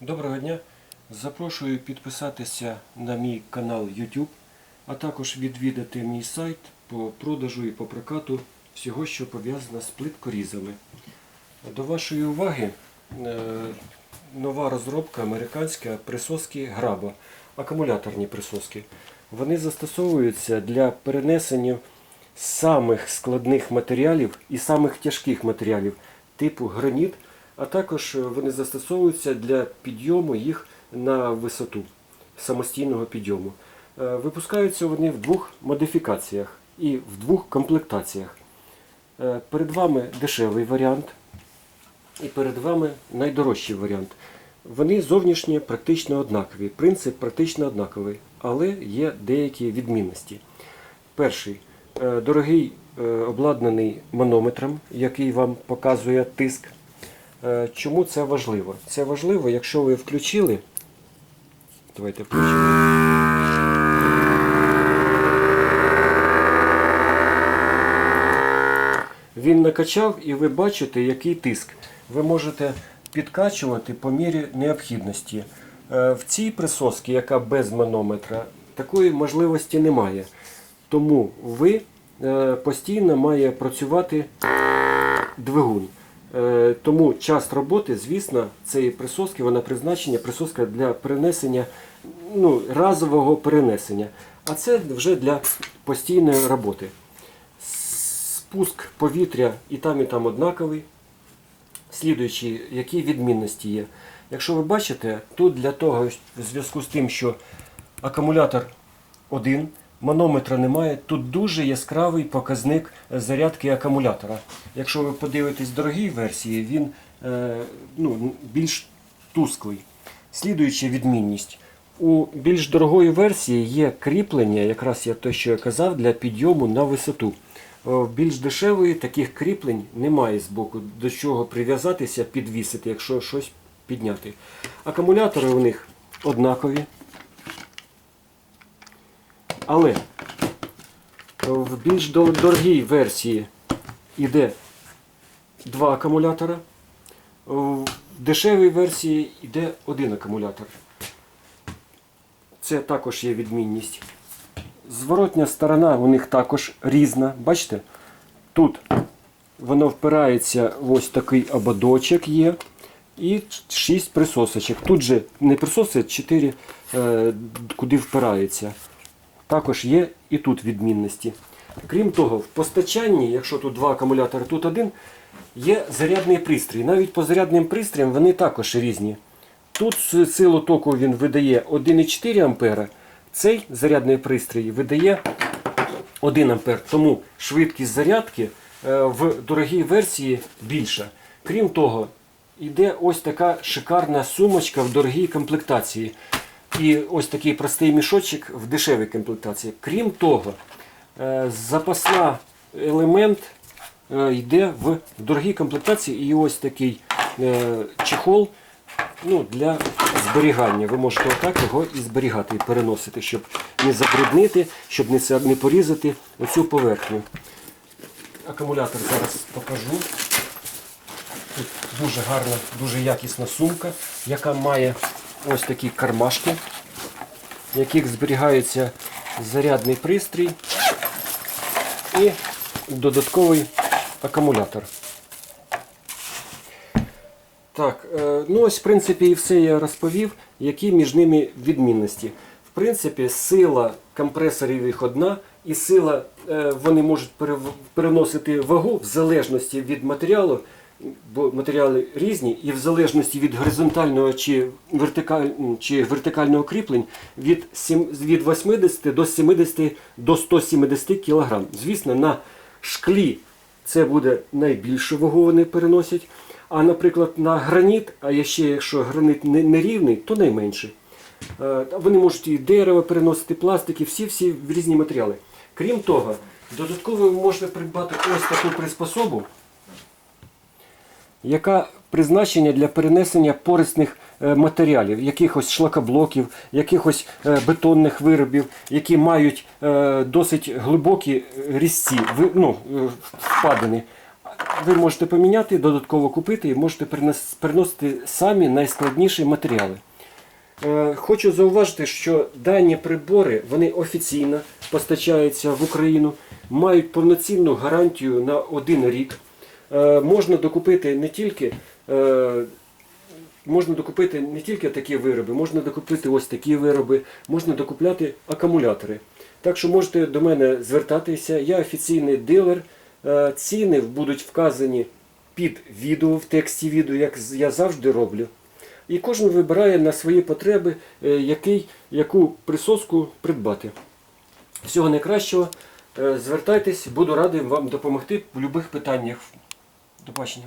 Доброго дня! Запрошую підписатися на мій канал YouTube, а також відвідати мій сайт по продажу і по прокату всього, що пов'язано з плиткорізами. До вашої уваги е, нова розробка американська присоски граба, акумуляторні присоски. Вони застосовуються для перенесення самих складних матеріалів і самих тяжких матеріалів типу граніт, а також е, вони застосовуються для підйому їх на висоту самостійного підйому. Е, Випускаються вони в двох модифікаціях і в двох комплектаціях. Е, Перед вами дешевий варіант і перед вами найдорожчий варіант. Вони зовнішньо практично однакові. Принцип практично однаковий, але є деякі відмінності. Перший дорогий обладнаний манометром, який вам показує тиск. Е, Чому це важливо? Це важливо, якщо ви включили. Давайте включимо. Він накачав і ви бачите, який тиск. Ви можете підкачувати по мірі необхідності. Е, В цій присосці, яка без манометра, такої можливості немає. Тому ви е, постійно має працювати двигун. Е, Тому час роботи, звісно, цієї присоски, вона призначення, присоска для перенесення, ну, разового перенесення. А це вже для постійної роботи. Спуск повітря і там, і там однаковий. Слідуючі, які відмінності є. Якщо ви бачите, тут для того, в зв'язку з тим, що акумулятор один, манометра немає, тут дуже яскравий показник зарядки акумулятора. Якщо ви подивитесь в дорогій версії, він е, ну, більш тусклий. Слідуюча відмінність. У більш дорогої версії є кріплення, якраз я те, що я казав, для підйому на висоту. В більш дешевої таких кріплень немає з боку, до чого прив'язатися, підвісити, якщо щось підняти. Акумулятори у них однакові. Але в більш дорогій версії йде два акумулятора. В дешевій версії йде один акумулятор. Це також є відмінність. Зворотня сторона у них також різна. Бачите? Тут воно впирається в ось такий ободочок є. І 6 присосочок. Тут же не присоси, 4 е, куди впирається. Також є і тут відмінності. Крім того, в постачанні, якщо тут два акумулятори, тут один, є зарядний пристрій. Навіть по зарядним пристроям вони також різні. Тут силу току він видає 1,4 А, цей зарядний пристрій видає 1 А. Тому швидкість зарядки е, в дорогій версії більша. Крім того, йде ось така шикарна сумочка в дорогій комплектації. І ось такий простий мішочок в дешевій комплектації. Крім того, е, запасна елемент е, йде в дорогій комплектації і ось такий е, чехол ну, для зберігання. Ви можете отак його і зберігати, і переносити, щоб не забруднити, щоб не, не порізати оцю поверхню. Акумулятор зараз покажу. Тут дуже гарна, дуже якісна сумка, яка має ось такі кармашки, в яких зберігається зарядний пристрій і додатковий акумулятор. Так, е, ну ось в принципі і все я розповів, які між ними відмінності. В принципі, сила компресорів їх одна, і сила е, вони можуть переносити вагу в залежності від матеріалу, бо матеріали різні, і в залежності від горизонтального чи, вертикаль, чи вертикального кріплень від, сім- від 80 до 70 до 170 кг. Звісно, на шклі це буде найбільшу вагу вони переносять. А, наприклад, на граніт, а ще якщо граніт не, не то найменше. Вони можуть і дерево переносити, пластики, всі-всі різні матеріали. Крім того, додатково можете придбати ось таку приспособу, яка призначення для перенесення порисних е, матеріалів, якихось шлакоблоків, якихось е, бетонних виробів, які мають е, досить глибокі різці, ну, впадини. ви можете поміняти, додатково купити і можете приносити самі найскладніші матеріали. Хочу зауважити, що дані прибори вони офіційно постачаються в Україну, мають повноцінну гарантію на один рік. Е, Можна докупити не тільки е, можна докупити не тільки такі вироби, можна докупити ось такі вироби, можна докупляти акумулятори. Так що можете до мене звертатися. Я офіційний дилер. Е, Ціни будуть вказані під відео в тексті відео, як я завжди роблю. І кожен вибирає на свої потреби, який, яку присоску придбати. Всього найкращого. Звертайтесь, буду радий вам допомогти в будь-яких питаннях. До бачення.